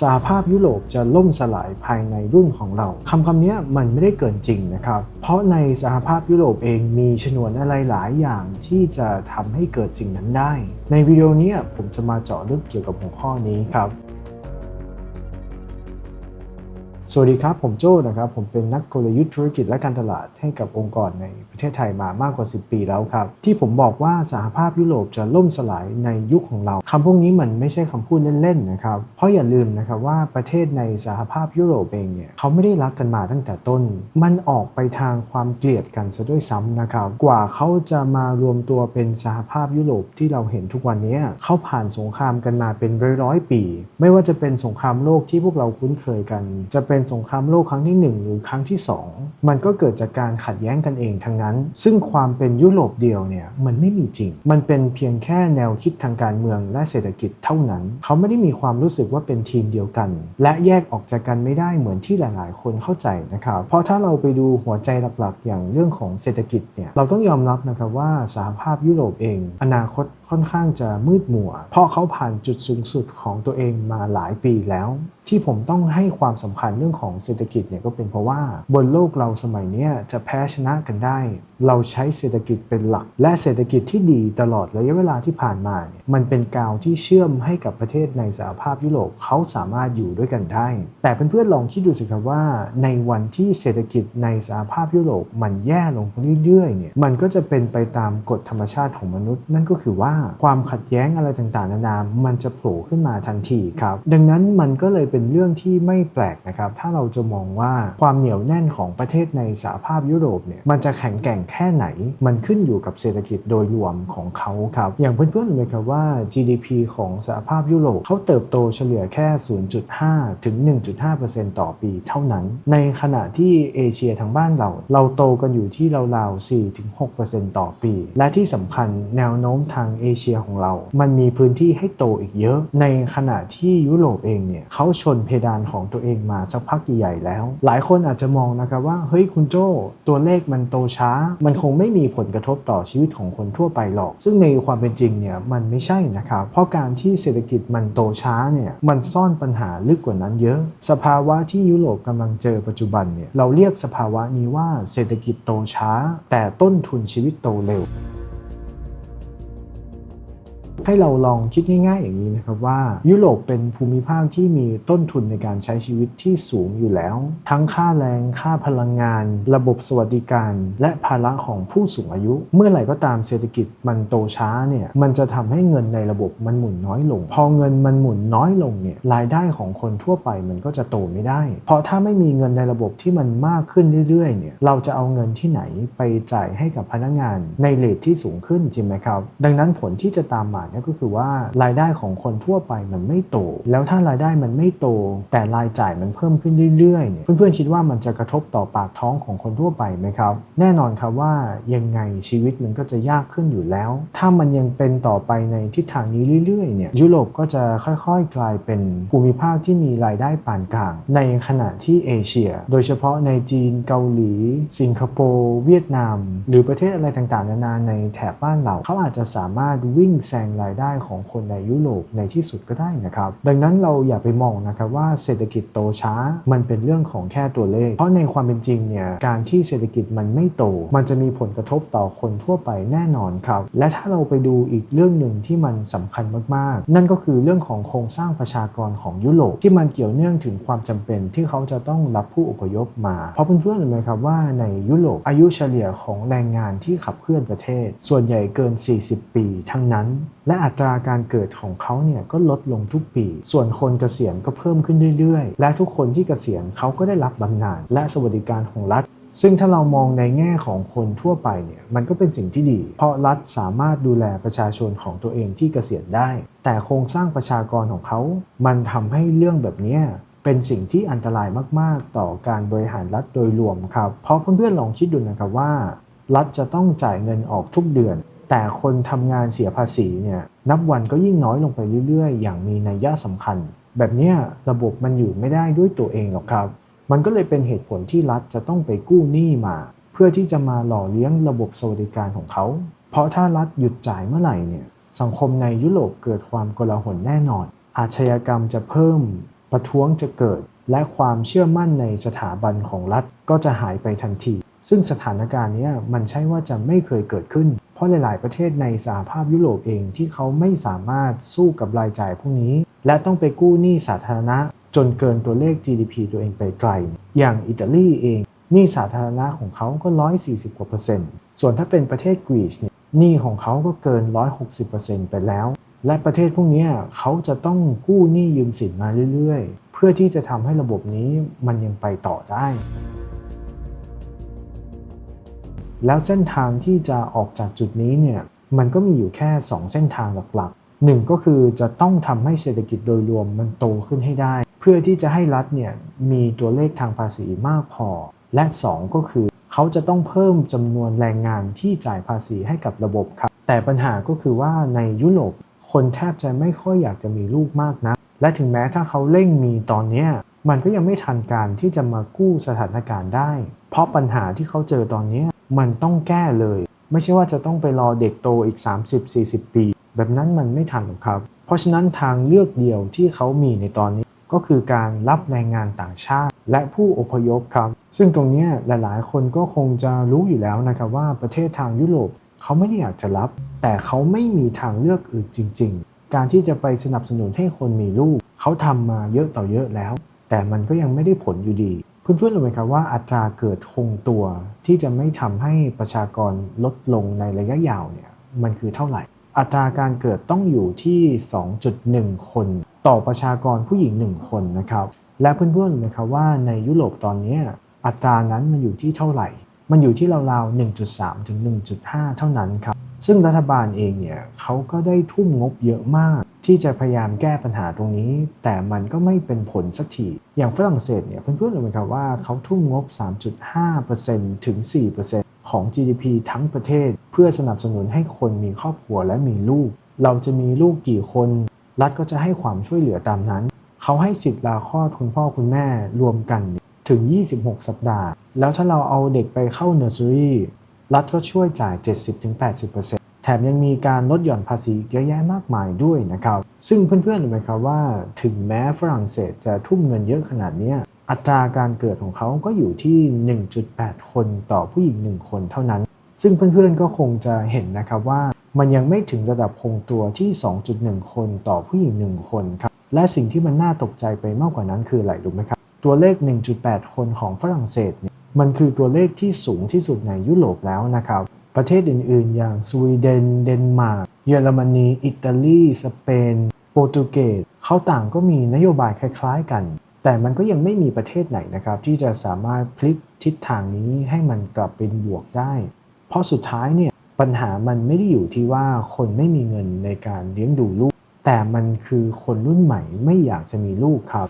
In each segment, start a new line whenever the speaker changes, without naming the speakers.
สหภาพยุโรปจะล่มสลายภายในรุ่นของเราคำคำนี้มันไม่ได้เกินจริงนะครับ เพราะในสหภาพยุโรปเองมีชนวนอะไรหลายอย่างที่จะทำให้เกิดสิ่งนั้นได้ ในวิดีโอนี้ผมจะมาเจาะลึกเกี่ยวกับหัวข้อนี้ครับ สวัสดีครับ ผมโจ้นะครับ ผมเป็นนักกลยุทธ์ธุรกิจและการตลาดให้กับองค์กรในประเทศไทยมามากกว่า 10 ปีแล้วครับ ที่ผมบอกว่าสหภาพยุโรปจะล่มสลายในยุคของเราคำพวกนี้มันไม่ใช่คำพูดเล่นๆนะครับ เพราะอย่าลืมนะครับว่าประเทศในสหภาพยุโรปเองเนี่ยเขาไม่ได้รักกันมาตั้งแต่ต้น มันออกไปทางความเกลียดกันซะด้วยซ้ำนะครับ กว่าเขาจะมารวมตัวเป็นสหภาพยุโรปที่เราเห็นทุกวันนี้เขาผ่านสงครามกันมาเป็นร้อยๆปี ไม่ว่าจะเป็นสงครามโลกที่พวกเราคุ้นเคยกัน จะเป็นสงครามโลกครั้งที่ 1 หรือครั้งที่ 2 มันก็เกิดจากการขัดแย้งกันเองทั้งนั้น ซึ่งความเป็นยุโรปเดียวเนี่ยมันไม่มีจริง มันเป็นเพียงแค่แนวคิดทางการเมืองและเศรษฐกิจเท่านั้น เขาไม่ได้มีความรู้สึกว่าเป็นทีมเดียวกัน และแยกออกจากกันไม่ได้เหมือนที่หลาย ๆ คนเข้าใจนะครับ เพราะถ้าเราไปดูหัวใจหลัก ๆ อย่างเรื่องของเศรษฐกิจเนี่ยเราต้องยอมรับนะครับว่าสหภาพยุโรปเอง อนาคตค่อนข้างจะมืดมัว เพราะเขาผ่านจุดสูงสุดของตัวเองมาหลายปีแล้ว ที่ผมต้องให้ความสำคัญเรื่องของเศรษฐกิจเนี่ยก็เป็นเพราะว่าบนโลกเราสมัยนี้จะแพ้ชนะกันได้เราใช้เศรษฐกิจเป็นหลัก และเศรษฐกิจที่ดีตลอดระยะเวลาที่ผ่านมาเนี่ยมันเป็นกาวที่เชื่อมให้กับประเทศในสหภาพยุโรปเขาสามารถอยู่ด้วยกันได้ แต่เพื่อนๆลองคิดดูสิครับว่า ในวันที่เศรษฐกิจในสหภาพยุโรปมันแย่ลงเรื่อยๆเนี่ยมันก็จะเป็นไปตามกฎธรรมชาติของมนุษย์ นั่นก็คือว่าความขัดแย้งอะไรต่างๆนานา มันจะโผล่ขึ้นมาทันทีครับดังนั้นมันก็เลยเป็นเรื่องที่ไม่แปลกนะครับถ้าเราจะมองว่าความเหนียวแน่นของประเทศในสหภาพยุโรปเนี่ยมันจะแข็งแกร่งแค่ไหน มันขึ้นอยู่กับเศรษฐกิจโดยรวมของเขาครับ อย่างเพื่อนๆรู้ไหมครับว่า GDP ของสหภาพยุโรปเขาเติบโตเฉลี่ยแค่ 0.5 ถึง 1.5%ต่อปีเท่านั้น ในขณะที่เอเชียทางบ้านเรา เราโตกันอยู่ที่ราวๆ4ถึง6%ต่อปี และที่สำคัญแนวโน้มทางเอเชียของเรา มันมีพื้นที่ให้โตอีกเยอะ ในขณะที่ยุโรปเองเนี่ยเขาชนเพดานของตัวเองมาสักพักใหญ่ๆแล้ว หลายคนอาจจะมองนะครับว่า เฮ้ยคุณโจ้ตัวเลขมันโตช้ามันคงไม่มีผลกระทบต่อชีวิตของคนทั่วไปหรอก ซึ่งในความเป็นจริงเนี่ยมันไม่ใช่นะครับ เพราะการที่เศรษฐกิจมันโตช้าเนี่ยมันซ่อนปัญหาลึกกว่านั้นเยอะ สภาวะที่ยุโรปกำลังเจอปัจจุบันเนี่ยเราเรียกสภาวะนี้ว่าเศรษฐกิจโตช้า แต่ต้นทุนชีวิตโตเร็ว ให้เราลองคิดง่าย ๆ อย่างนี้นะครับว่ายุโรปเป็นภูมิภาคที่มีต้นทุนในการใช้ชีวิตที่สูงอยู่แล้ว ทั้งค่าแรงค่าพลังงาน ระบบสวัสดิการ และภาระของผู้สูงอายุ เมื่อไหร่ก็ตามเศรษฐกิจมันโตช้าเนี่ยมันจะทำให้เงินในระบบมันหมุนน้อยลง พอเงินมันหมุนน้อยลงเนี่ยรายได้ของคนทั่วไปมันก็จะโตไม่ได้ เพราะถ้าไม่มีเงินในระบบที่มันมากขึ้นเรื่อยๆเนี่ยเราจะเอาเงินที่ไหนไปจ่ายให้กับพนักงานในเลทที่สูงขึ้นจริงไหมครับ ดังนั้นผลที่จะตามมาเนี่ยก็คือว่ารายได้ของคนทั่วไปมันไม่โต แล้วถ้ารายได้มันไม่โต แต่รายจ่ายมันเพิ่มขึ้นเรื่อยๆเนี่ยเพื่อนๆคิดว่ามันจะกระทบต่อปากท้องของคนทั่วไปไหมครับ แน่นอนครับว่ายังไงชีวิตมันก็จะยากขึ้นอยู่แล้ว ถ้ามันยังเป็นต่อไปในทิศทางนี้เรื่อยๆเนี่ยยุโรปก็จะค่อยๆกลายเป็นภูมิภาคที่มีรายได้ปานกลาง ในขณะที่เอเชีย โดยเฉพาะในจีนเกาหลี สิงคโปร์เวียดนาม หรือประเทศอะไรต่างๆนานาในแถบบ้านเราเขาอาจจะสามารถวิ่งแซงรายได้ของคนในยุโรปในที่สุดก็ได้นะครับ ดังนั้นเราอย่าไปมองนะครับว่าเศรษฐกิจโตช้ามันเป็นเรื่องของแค่ตัวเลข เพราะในความเป็นจริงเนี่ยการที่เศรษฐกิจมันไม่โต มันจะมีผลกระทบต่อคนทั่วไปแน่นอนครับ และถ้าเราไปดูอีกเรื่องหนึ่งที่มันสำคัญมากๆ นั่นก็คือเรื่องของโครงสร้างประชากรของยุโรปที่มันเกี่ยวเนื่องถึงความจำเป็นที่เขาจะต้องรับผู้อพยพมา เพราะเพื่อนๆรู้ไหมครับว่าในยุโรปอายุเฉลี่ยของแรงงานที่ขับเคลื่อนประเทศ ส่วนใหญ่เกิน 40 ปีทั้งนั้น และอัตราการเกิดของเขาเนี่ยก็ลดลงทุกปี ส่วนคนเกษียณก็เพิ่มขึ้นเรื่อยๆ และทุกคนที่เกษียณเขาก็ได้รับบำนาญและสวัสดิการของรัฐซึ่งถ้าเรามองในแง่ของคนทั่วไปเนี่ยมันก็เป็นสิ่งที่ดี เพราะรัฐสามารถดูแลประชาชนของตัวเองที่เกษียณได้ แต่โครงสร้างประชากรของเขา มันทำให้เรื่องแบบนี้เป็นสิ่งที่อันตรายมาก ๆ ต่อการบริหารรัฐโดยรวมครับ เพราะเพื่อนๆลองคิดดูนะครับว่า รัฐจะต้องจ่ายเงินออกทุกเดือน แต่คนทำงานเสียภาษีเนี่ยนับวันก็ยิ่งน้อยลงไปเรื่อยๆ อย่างมีนัยยะสำคัญ แบบนี้ระบบมันอยู่ไม่ได้ด้วยตัวเองหรอกครับ มันก็เลยเป็นเหตุผลที่รัฐจะต้องไปกู้หนี้มา เพื่อที่จะมาหล่อเลี้ยงระบบสวัสดิการของเขา เพราะถ้ารัฐหยุดจ่ายเมื่อไหร่เนี่ยสังคมในยุโรปเกิดความโกลาหลแน่นอน อาชญากรรมจะเพิ่ม ประท้วงจะเกิด และความเชื่อมั่นในสถาบันของรัฐก็จะหายไปทันที ซึ่งสถานการณ์นี้มันใช่ว่าจะไม่เคยเกิดขึ้น เพราะหลาย ๆ ประเทศในสหภาพยุโรปเองที่เขาไม่สามารถสู้กับรายจ่ายพวกนี้ และต้องไปกู้หนี้สาธารณะ จนเกินตัวเลข GDP ตัวเองไปไกล อย่างอิตาลีเองหนี้สาธารณะของเขาก็ 140 กว่าเปอร์เซ็นต์ ส่วนถ้าเป็นประเทศกรีซเนี่ยหนี้ของเขาก็เกิน 160%ไปแล้ว และประเทศพวกนี้เขาจะต้องกู้หนี้ยืมสินมาเรื่อย ๆ เพื่อที่จะทำให้ระบบนี้มันยังไปต่อได้ แล้วเส้นทางที่จะออกจากจุดนี้เนี่ยมันก็มีอยู่แค่ 2 เส้นทางหลักๆหนึ่งก็คือจะต้องทำให้เศรษฐกิจโดยรวมมันโตขึ้นให้ได้ เพื่อที่จะให้รัฐเนี่ยมีตัวเลขทางภาษีมากพอ และ 2 ก็คือเขาจะต้องเพิ่มจำนวนแรงงานที่จ่ายภาษีให้กับระบบครับ แต่ปัญหาก็คือว่าในยุโรปคนแทบจะไม่ค่อยอยากจะมีลูกมากนะ และถึงแม้ถ้าเขาเร่งมีตอนนี้มันก็ยังไม่ทันการที่จะมากู้สถานการณ์ได้ เพราะปัญหาที่เขาเจอตอนนี้ มันต้องแก้เลย ไม่ใช่ว่าจะต้องไปรอเด็กโตอีก 30-40 ปี แบบนั้นมันไม่ทันหรอกครับ เพราะฉะนั้นทางเลือกเดียวที่เขามีในตอนนี้ก็คือการรับแรงงานต่างชาติ และผู้อพยพครับ ซึ่งตรงนี้ยหลายๆ คนก็คงจะรู้อยู่แล้วนะครับว่าประเทศทางยุโรปเขาไม่ได้อยากจะรับ แต่เขาไม่มีทางเลือกอื่นจริง ๆ การที่จะไปสนับสนุนให้คนมีลูก เขาทำมาเยอะต่อเยอะแล้ว แต่มันก็ยังไม่ได้ผลอยู่ดี เพื่อนๆรู้ไหมครับว่าอัตราเกิดคงตัวที่จะไม่ทำให้ประชากรลดลงในระยะยาวเนี่ยมันคือเท่าไหร่ อัตราการเกิดต้องอยู่ที่ 2.1 คน ต่อประชากรผู้หญิง 1 คนนะครับและเพื่อนๆรู้ไหมครับว่าในยุโรปตอนนี้อัตรานั้นมันอยู่ที่เท่าไหร่ มันอยู่ที่ราวๆ 1.3 ถึง 1.5 เท่านั้นครับซึ่งรัฐบาลเองเนี่ยเขาก็ได้ทุ่มงบเยอะมาก ที่จะพยายามแก้ปัญหาตรงนี้ แต่มันก็ไม่เป็นผลสักทีอย่างฝรั่งเศสเนี่ยเพื่อนๆรู้ไหมครับว่าเขาทุ่มงบ 3.5%ถึง 4%ของ GDP ทั้งประเทศ เพื่อสนับสนุนให้คนมีครอบครัวและมีลูก เราจะมีลูกกี่คน รัฐก็จะให้ความช่วยเหลือตามนั้น เขาให้สิทธิ์ลาคลอดคุณพ่อคุณแม่รวมกันถึง 26 สัปดาห์ แล้วถ้าเราเอาเด็กไปเข้าเนอร์เซอรี่รัฐก็ช่วยจ่าย 70-80% แถมยังมีการลดหย่อนภาษีเยอะแยะมากมายด้วยนะครับ ซึ่งเพื่อนๆรู้ไหมครับว่า ถึงแม้ฝรั่งเศสจะทุ่มเงินเยอะขนาดนี้อัตราการเกิดของเขาก็อยู่ที่ 1.8 คนต่อผู้หญิง 1 คนเท่านั้น ซึ่งเพื่อนๆก็คงจะเห็นนะครับว่ามันยังไม่ถึงระดับคงตัวที่ 2.1 คนต่อผู้หญิง 1 คนครับ และสิ่งที่มันน่าตกใจไปมากกว่านั้นคืออะไรรู้ไหมครับ ตัวเลข 1.8 คนของฝรั่งเศสเนี่ยมันคือตัวเลขที่สูงที่สุดในยุโรปแล้วนะครับ ประเทศอื่น ๆ อย่างสวีเดน เดนมาร์ก เยอรมนี อิตาลี สเปน โปรตุเกสเขาต่างก็มีนโยบายคล้าย ๆ กัน แต่มันก็ยังไม่มีประเทศไหนนะครับที่จะสามารถพลิกทิศทางนี้ให้มันกลับเป็นบวกได้ เพราะสุดท้ายเนี่ยปัญหามันไม่ได้อยู่ที่ว่าคนไม่มีเงินในการเลี้ยงดูลูก แต่มันคือคนรุ่นใหม่ไม่อยากจะมีลูกครับ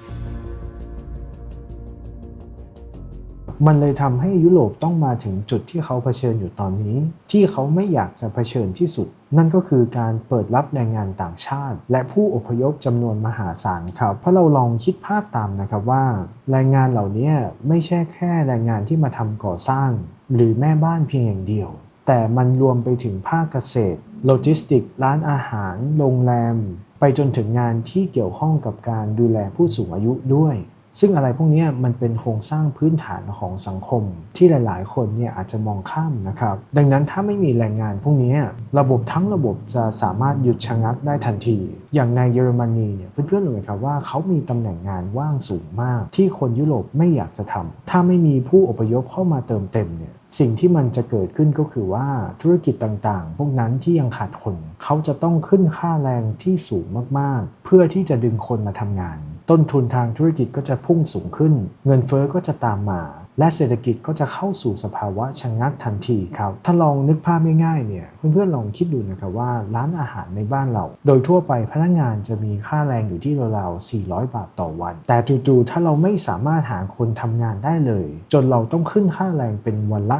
มันเลยทำให้ยุโรปต้องมาถึงจุดที่เขาเผชิญอยู่ตอนนี้ ที่เขาไม่อยากจะเผชิญที่สุด นั่นก็คือการเปิดรับแรงงานต่างชาติ และผู้อพยพจำนวนมหาศาลครับเพราะเราลองคิดภาพตามนะครับว่า แรงงานเหล่านี้ไม่ใช่แค่แรงงานที่มาทำก่อสร้าง หรือแม่บ้านเพียงอย่างเดียว แต่มันรวมไปถึงภาคเกษตรโลจิสติกร้านอาหาร โรงแรม ไปจนถึงงานที่เกี่ยวข้องกับการดูแลผู้สูงอายุด้วย ซึ่งอะไรพวกนี้มันเป็นโครงสร้างพื้นฐานของสังคม ที่หลาย ๆ คนเนี่ยอาจจะมองข้ามนะครับ ดังนั้นถ้าไม่มีแรงงานพวกนี้ระบบทั้งระบบจะสามารถหยุดชะงักได้ทันที อย่างในเยอรมนีเนี่ยเพื่อนๆรู้ไหมครับว่าเขามีตำแหน่งงานว่างสูงมาก ที่คนยุโรปไม่อยากจะทำถ้าไม่มีผู้อพยพเข้ามาเติมเต็มเนี่ยสิ่งที่มันจะเกิดขึ้นก็คือว่าธุรกิจต่างๆ พวกนั้นที่ยังขาดคน เขาจะต้องขึ้นค่าแรงที่สูงมากๆ เพื่อที่จะดึงคนมาทำงาน ต้นทุนทางธุรกิจก็จะพุ่งสูงขึ้น เงินเฟอ้อก็จะตามมา และเศรษฐกิจก็จะเข้าสู่สภาวะชะงงักทันทีครับ ถ้าลองนึกภาพง่ายๆเนี่ยเพื่อนๆลองคิดดูนะครับว่าร้านอาหารในบ้านเรา โดยทั่วไปพนักงานจะมีค่าแรงอยู่ที่ราวๆ400 บาทต่อวัน แต่จู่ๆถ้าเราไม่สามารถหาคนทำงานได้เลย จนเราต้องขึ้นค่าแรงเป็นวันละ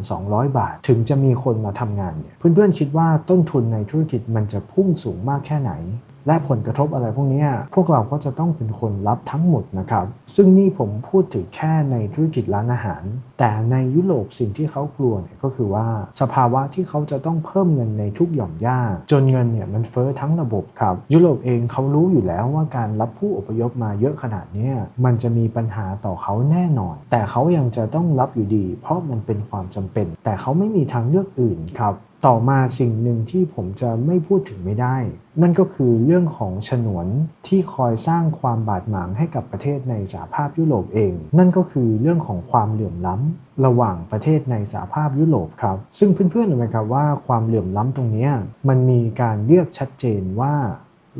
1,200 บาท ถึงจะมีคนมาทำงานเนี่ยเพื่อนๆคิดว่าต้นทุนในธุรกิจมันจะพุ่งสูงมากแค่ไหน และผลกระทบอะไรพวกนี้พวกเราก็จะต้องเป็นคนรับทั้งหมดนะครับ ซึ่งนี่ผมพูดถึงแค่ในธุรกิจร้านอาหาร แต่ในยุโรปสิ่งที่เขากลัวเนี่ยก็คือว่าสภาวะที่เขาจะต้องเพิ่มเงินในทุกหย่อมย่าจนเงินเนี่ยมันเฟ้อทั้งระบบครับ ยุโรปเองเขารู้อยู่แล้วว่าการรับผู้อพยพมาเยอะขนาดนี้มันจะมีปัญหาต่อเขาแน่นอน แต่เขายังจะต้องรับอยู่ดี เพราะมันเป็นความจำเป็น แต่เขาไม่มีทางเลือกอื่นครับ ต่อมาสิ่งหนึ่งที่ผมจะไม่พูดถึงไม่ได้ นั่นก็คือเรื่องของฉนวนที่คอยสร้างความบาดหมางให้กับประเทศในสหภาพยุโรปเอง นั่นก็คือเรื่องของความเหลื่อมล้ำระหว่างประเทศในสหภาพยุโรปครับ ซึ่งเพื่อนๆรู้ไหมครับว่าความเหลื่อมล้ำตรงนี้มันมีการเรียกชัดเจนว่า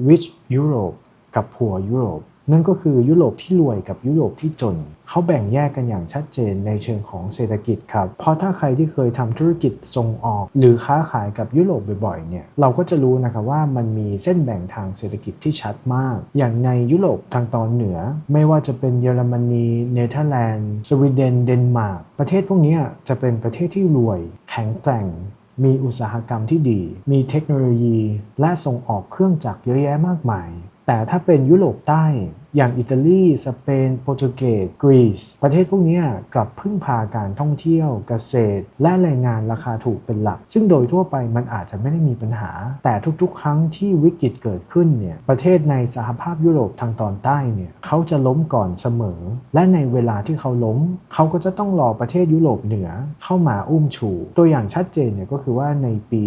rich Europe กับ poor Europe นั่นก็คือยุโรปที่รวยกับยุโรปที่จน เขาแบ่งแยกกันอย่างชัดเจนในเชิงของเศรษฐกิจครับ เพราะถ้าใครที่เคยทำธุรกิจส่งออก หรือค้าขายกับยุโรปบ่อยๆเนี่ยเราก็จะรู้นะครับว่ามันมีเส้นแบ่งทางเศรษฐกิจที่ชัดมาก อย่างในยุโรปทางตอนเหนือ ไม่ว่าจะเป็นเยอรมนีเนเธอร์แลนด์สวีเดนเดนมาร์กประเทศพวกนี้จะเป็นประเทศที่รวย แข็งแกร่งมีอุตสาหกรรมที่ดี มีเทคโนโลยี และส่งออกเครื่องจักรเยอะแยะมากมาย แต่ถ้าเป็นยุโรปใต้ อย่างอิตาลี สเปน โปรตุเกส กรีซ ประเทศพวกนี้กลับพึ่งพาการท่องเที่ยว เกษตร และแรงงานราคาถูกเป็นหลัก ซึ่งโดยทั่วไปมันอาจจะไม่ได้มีปัญหา แต่ทุกๆ ครั้งที่วิกฤตเกิดขึ้นเนี่ย ประเทศในสหภาพยุโรปทางตอนใต้เนี่ยเขาจะล้มก่อนเสมอ และในเวลาที่เขาล้ม เขาก็จะต้องรอประเทศยุโรปเหนือเข้ามาอุ้มชู ตัวอย่างชัดเจนเนี่ยก็คือว่าในปี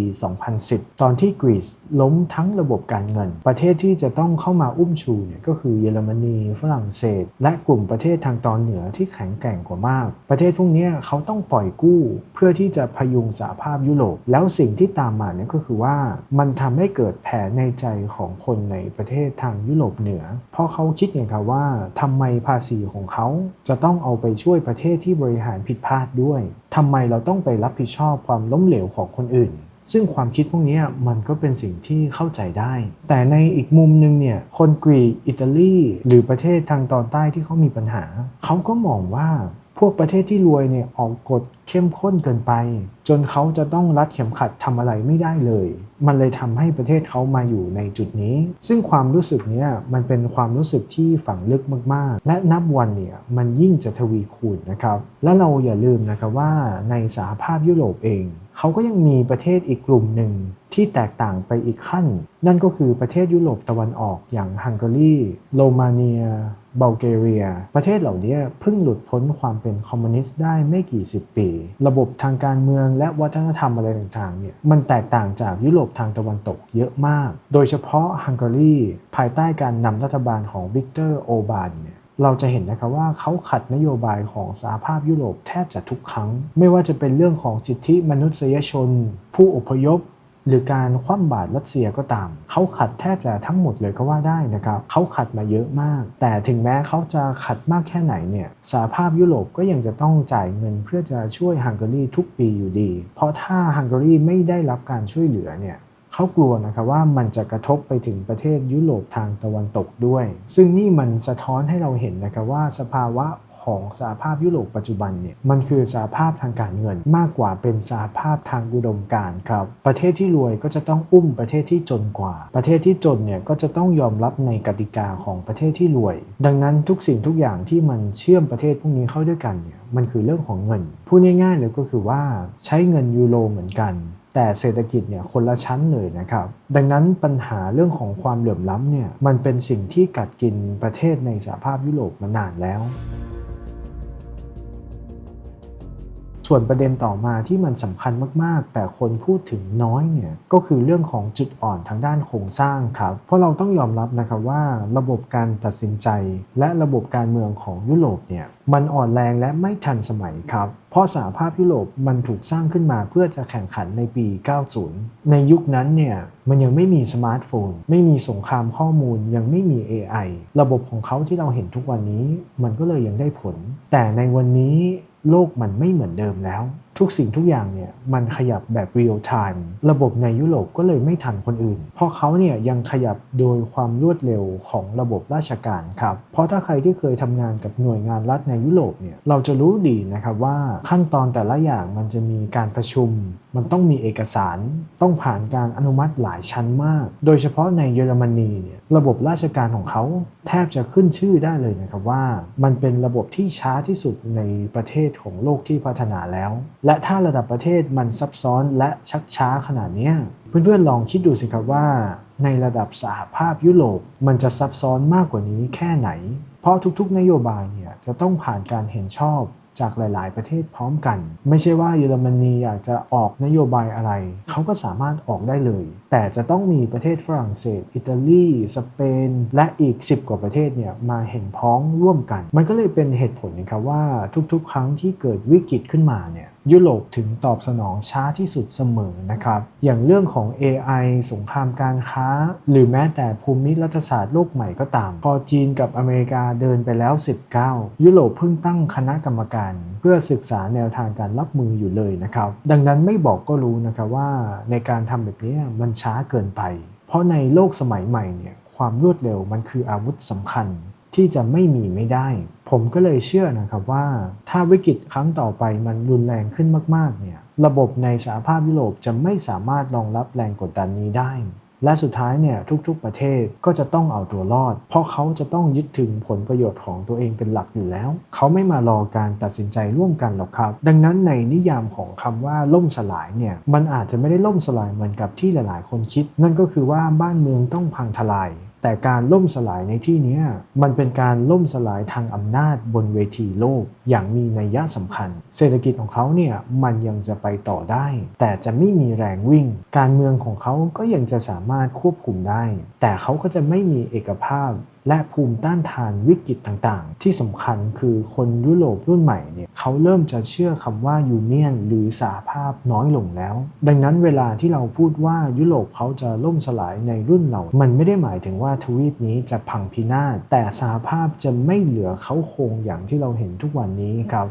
2010 ตอนที่กรีซล้มทั้งระบบการเงิน ประเทศที่จะต้องเข้ามาอุ้มชูเนี่ยก็คือเยอรมนีฝรั่งเศส และกลุ่มประเทศทางตอนเหนือที่แข็งแกร่งกว่ามาก ประเทศพวกนี้เขาต้องปล่อยกู้ เพื่อที่จะพยุงสหภาพยุโรป แล้วสิ่งที่ตามมาเนี่ยก็คือว่ามันทำให้เกิดแผลในใจของคนในประเทศทางยุโรปเหนือ เพราะเขาคิดอย่างครับว่าทำไมภาษีของเขาจะต้องเอาไปช่วยประเทศที่บริหารผิดพลาดด้วยทำไมเราต้องไปรับผิดชอบความล้มเหลวของคนอื่น ซึ่งความคิดพวกนี้มันก็เป็นสิ่งที่เข้าใจได้ แต่ในอีกมุมหนึงเนี่ยคนกรีกอิตาลีหรือประเทศทางตอนใต้ที่เขามีปัญหา เขาก็มองว่าพวกประเทศที่รวยเนี่ยออกกฎเข้มข้นเกินไป จนเขาจะต้องรัดเข็มขัดทำอะไรไม่ได้เลย มันเลยทำให้ประเทศเขามาอยู่ในจุดนี้ ซึ่งความรู้สึกนี้มันเป็นความรู้สึกที่ฝังลึกมากๆ และนับวันเนี่ยมันยิ่งจะทวีคูณนะครับ และเราอย่าลืมนะครับว่าในสหภาพยุโรปเอง เขาก็ยังมีประเทศอีกกลุ่มหนึ่ง ที่แตกต่างไปอีกขั้น นั่นก็คือประเทศยุโรปตะวันออกอย่างฮังการีโรมาเนียบัลแกเรีย ประเทศเหล่านี้เพิ่งหลุดพ้นความเป็นคอมมิวนิสต์ได้ไม่กี่สิบปี ระบบทางการเมืองและวัฒนธรรมอะไรต่างๆเนี่ยมันแตกต่างจากยุโรปทางตะวันตกเยอะมาก โดยเฉพาะฮังการีภายใต้การนำรัฐบาลของวิกเตอร์โอบานเนี่ยเราจะเห็นนะครับว่าเขาขัดนโยบายของสหภาพยุโรปแทบจะทุกครั้ง ไม่ว่าจะเป็นเรื่องของสิทธิมนุษยชน ผู้อพยพ หรือการคว่ำบาตรรัสเซียก็ตาม เขาขัดแทบจะทั้งหมดเลยก็ว่าได้นะครับ เขาขัดมาเยอะมาก แต่ถึงแม้เขาจะขัดมากแค่ไหนเนี่ยสหภาพยุโรปก็ยังจะต้องจ่ายเงินเพื่อจะช่วยฮังการีทุกปีอยู่ดี เพราะถ้าฮังการีไม่ได้รับการช่วยเหลือเนี่ย เขากลัวนะครับว่ามันจะกระทบไปถึงประเทศยุโรปทางตะวันตกด้วย ซึ่งนี่มันสะท้อนให้เราเห็นนะครับว่าสภาวะของสหภาพยุโรปปัจจุบันเนี่ยมันคือสหภาพทางการเงิน มากกว่าเป็นสหภาพทางอุดมการครับประเทศที่รวยก็จะต้องอุ้มประเทศที่จนกว่า ประเทศที่จนเนี่ยก็จะต้องยอมรับในกติกาของประเทศที่รวย ดังนั้นทุกสิ่งทุกอย่างที่มันเชื่อมประเทศพวกนี้เข้าด้วยกันเนี่ยมันคือเรื่องของเงิน พูดง่ายๆเลยก็คือว่าใช้เงินยูโรเหมือนกัน แต่เศรษฐกิจเนี่ยคนละชั้นเลยนะครับ ดังนั้นปัญหาเรื่องของความเหลื่อมล้ำเนี่ยมันเป็นสิ่งที่กัดกินประเทศในสหภาพยุโรปมานานแล้ว ส่วนประเด็นต่อมาที่มันสำคัญมากๆ แต่คนพูดถึงน้อยเนี่ยก็คือเรื่องของจุดอ่อนทางด้านโครงสร้างครับ เพราะเราต้องยอมรับนะครับว่าระบบการตัดสินใจ และระบบการเมืองของยุโรปเนี่ยมันอ่อนแรงและไม่ทันสมัยครับ เพราะสหภาพยุโรปมันถูกสร้างขึ้นมาเพื่อจะแข่งขันในปี 90 ในยุคนั้นเนี่ยมันยังไม่มีสมาร์ทโฟน ไม่มีสงครามข้อมูล ยังไม่มี AI ระบบของเขาที่เราเห็นทุกวันนี้ มันก็เลยยังได้ผล แต่ในวันนี้ โลกมันไม่เหมือนเดิมแล้ว ทุกสิ่งทุกอย่างเนี่ยมันขยับแบบเรียลไทม์ระบบในยุโรปก็เลยไม่ทันคนอื่น เพราะเขาเนี่ยยังขยับโดยความรวดเร็วของระบบราชการครับ เพราะถ้าใครที่เคยทำงานกับหน่วยงานรัฐในยุโรปเนี่ยเราจะรู้ดีนะครับว่าขั้นตอนแต่ละอย่างมันจะมีการประชุม มันต้องมีเอกสารต้องผ่านการอนุมัติหลายชั้นมาก โดยเฉพาะในเยอรมนีเนี่ยระบบราชการของเขาแทบจะขึ้นชื่อได้เลยนะครับว่า มันเป็นระบบที่ช้าที่สุดในประเทศของโลกที่พัฒนาแล้วและถ้าระดับประเทศมันซับซ้อนและชักช้าขนาดนี้เพื่อนๆลองคิดดูสิครับว่า ในระดับสหภาพยุโรปมันจะซับซ้อนมากกว่านี้แค่ไหน เพราะทุกๆ นโยบายเนี่ยจะต้องผ่านการเห็นชอบจากหลาย ๆ ประเทศพร้อมกัน ไม่ใช่ว่าเยอรมนีอยากจะออกนโยบายอะไร เขาก็สามารถออกได้เลย แต่จะต้องมีประเทศฝรั่งเศส อิตาลี สเปน และอีก 10 กว่าประเทศเนี่ยมาเห็นพ้องร่วมกัน มันก็เลยเป็นเหตุผลนะครับว่าทุกๆ ครั้งที่เกิดวิกฤตขึ้นมาเนี่ย ยุโรปถึงตอบสนองช้าที่สุดเสมอนะครับ อย่างเรื่องของ AI สงครามการค้า หรือแม้แต่ภูมิรัฐศาสตร์โลกใหม่ก็ตาม พอจีนกับอเมริกาเดินไปแล้ว 19 ยุโรปเพิ่งตั้งคณะกรรมการ เพื่อศึกษาแนวทางการรับมืออยู่เลยนะครับ ดังนั้นไม่บอกก็รู้นะครับว่าในการทำแบบนี้มันช้าเกินไป เพราะในโลกสมัยใหม่เนี่ยความรวดเร็วมันคืออาวุธสำคัญ ที่จะไม่มีไม่ได้ ผมก็เลยเชื่อนะครับว่า ถ้าวิกฤตครั้งต่อไปมันรุนแรงขึ้นมาก ๆ เนี่ย ระบบในสหภาพยุโรปจะไม่สามารถรองรับแรงกดดันนี้ได้ และสุดท้ายเนี่ยทุก ๆ ประเทศก็จะต้องเอาตัวรอด เพราะเขาจะต้องยึดถึงผลประโยชน์ของตัวเองเป็นหลักอยู่แล้ว เขาไม่มารอการตัดสินใจร่วมกันหรอกครับ ดังนั้นในนิยามของคำว่าล่มสลายเนี่ยมันอาจจะไม่ได้ล่มสลายเหมือนกับที่หลาย ๆ คนคิด นั่นก็คือว่าบ้านเมืองต้องพังทลาย แต่การล่มสลายในที่นี้มันเป็นการล่มสลายทางอำนาจบนเวทีโลกอย่างมีนัยยะสำคัญ เศรษฐกิจของเขาเนี่ยมันยังจะไปต่อได้ แต่จะไม่มีแรงวิ่ง การเมืองของเขาก็ยังจะสามารถควบคุมได้ แต่เขาก็จะไม่มีเอกภาพ และภูมิต้านทานวิกฤตต่างๆ ที่สำคัญคือคนยุโรปรุ่นใหม่เนี่ยเขาเริ่มจะเชื่อคำว่ายูเนียนหรือสหภาพน้อยลงแล้ว ดังนั้นเวลาที่เราพูดว่ายุโรปเขาจะล่มสลายในรุ่นเรา มันไม่ได้หมายถึงว่าทวีปนี้จะพังพินาศแต่สหภาพจะไม่เหลือเขาโครงอย่างที่เราเห็นทุกวันนี้ครับ